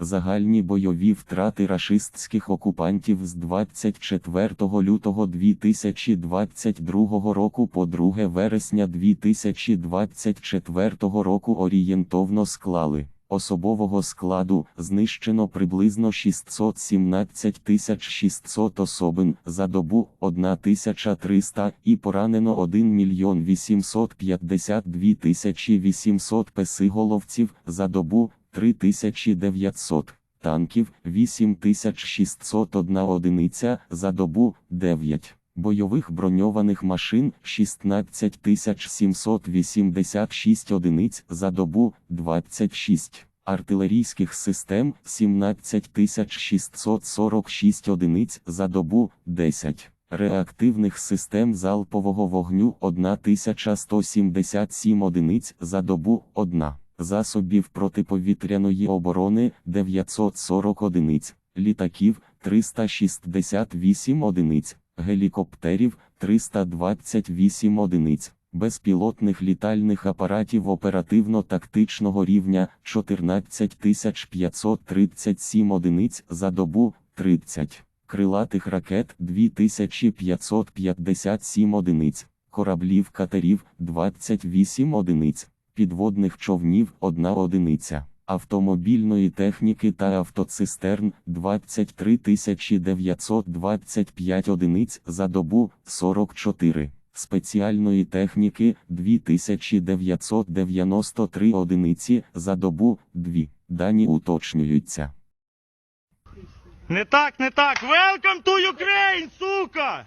Загальні бойові втрати рашистських окупантів з 24 лютого 2022 року по 2 вересня 2024 року орієнтовно склали. Особового складу знищено приблизно 617 600 особин за добу 1300 і поранено 1 мільйон 852 800 песиголовців за добу 3900 танків 8601 одиниця за добу 9. Бойових броньованих машин 16786 одиниць за добу 26, артилерійських систем 17646 одиниць за добу 10, реактивних систем залпового вогню 1177 одиниць за добу 1, засобів протиповітряної оборони 940 одиниць, літаків 368 одиниць гелікоптерів 328 одиниць, безпілотних літальних апаратів оперативно-тактичного рівня 14537 одиниць за добу 30, крилатих ракет 2557 одиниць, кораблів катерів 28 одиниць, підводних човнів 1 одиниця автомобільної техніки та автоцистерн 23 925 одиниць за добу 44, спеціальної техніки 2993 одиниці за добу 2. Дані уточнюються. Не так, не так. Welcome to Ukraine, сука!